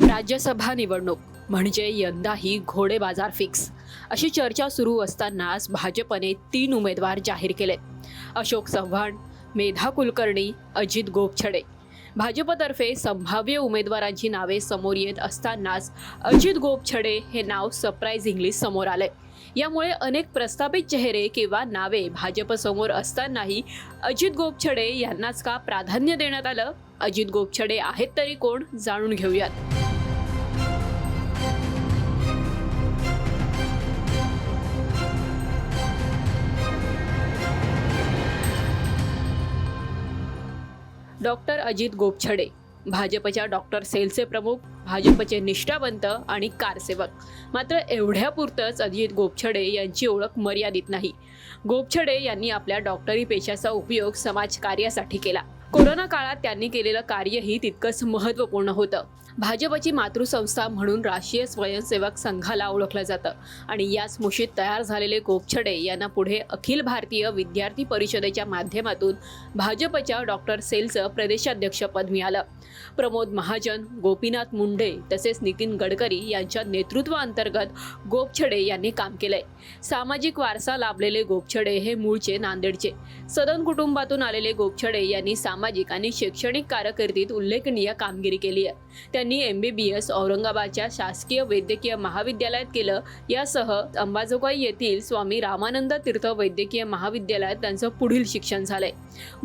राज्यसभा निवडणूक म्हणजे यंदाही घोडे बाजार फिक्स अशी चर्चा सुरू असतानाच भाजपने तीन उमेदवार जाहीर केले. अशोक चव्हाण मेधा कुलकर्णी अजित गोपछडे. भाजपतर्फे संभाव्य उमेदवारांची नावे समोर येत असतानाच अजित गोपछडे हे नाव सरप्राईझिंगली समोर आले. यामुळे अनेक प्रस्थापित चेहरे किंवा नावे भाजपसमोर असतानाही अजित गोपछडे यांनाच का प्राधान्य देण्यात आलं? अजित गोपछडे आहेत तरी कोण? जाणून घेऊयात. डॉक्टर अजित गोपछडे भाजपच्या डॉक्टर सेलचे प्रमुख भाजपचे निष्ठावंत आणि कारसेवक. मात्र एवढ्यापुरतंच अजित गोपछडे यांची ओळख मर्यादित नाही. गोपछडे यांनी आपल्या डॉक्टरी पेशाचा उपयोग समाजकार्यासाठी केला. कोरोना काळात त्यांनी केलेलं कार्यही तितकंच महत्त्वपूर्ण होतं. भाजपची मातृसंस्था म्हणून राष्ट्रीय स्वयंसेवक संघाला ओळखलं जातं आणि याच मुशीत तयार झालेले गोपछडे यांना पुढे अखिल भारतीय विद्यार्थी परिषदेच्या माध्यमातून भाजपच्या डॉक्टर सेलचं प्रदेशाध्यक्षपद मिळालं. प्रमोद महाजन गोपीनाथ मुंडे तसेच नितीन गडकरी यांच्या नेतृत्वाअंतर्गत गोपछडे यांनी काम केलंय. सामाजिक वारसा लाभलेले गोपछडे हे मूळचे नांदेडचे. सदन कुटुंबातून आलेले गोपछडे यांनी सामाजिक आणि शैक्षणिक कारकिर्दीत उल्लेखनीय कामगिरी केली आहे. त्यांनी एम बी बी एस औरंगाबादच्या शासकीय वैद्यकीय महाविद्यालयात केलं. यासह अंबाजोगाई येथील स्वामी रामानंद तीर्थ वैद्यकीय महाविद्यालयात त्यांचं पुढील शिक्षण झालंय.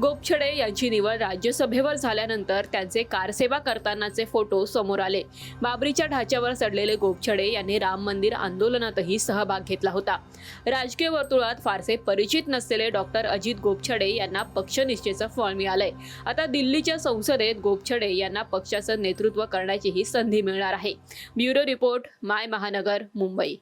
गोपछडे यांची निवड राज्यसभेवर झाल्यानंतर त्यांचे कारसेवा करतानाचे फोटो समोर आले. बाबरीच्या ढाच्यावर चढलेले गोपछडे यांनी राम मंदिर आंदोलनातही सहभाग घेतला होता. राजकीय वर्तुळात फारसे परिचित नसलेले डॉक्टर अजित गोपछडे यांना पक्षनिष्ठेचं फळ मिळालंय. आता दिल्लीच्या संसदेत गोपछडे यांना पक्षाचं नेतृत्व करण्याचीही संधी मिळणार आहे. ब्युरो रिपोर्ट माय महानगर मुंबई.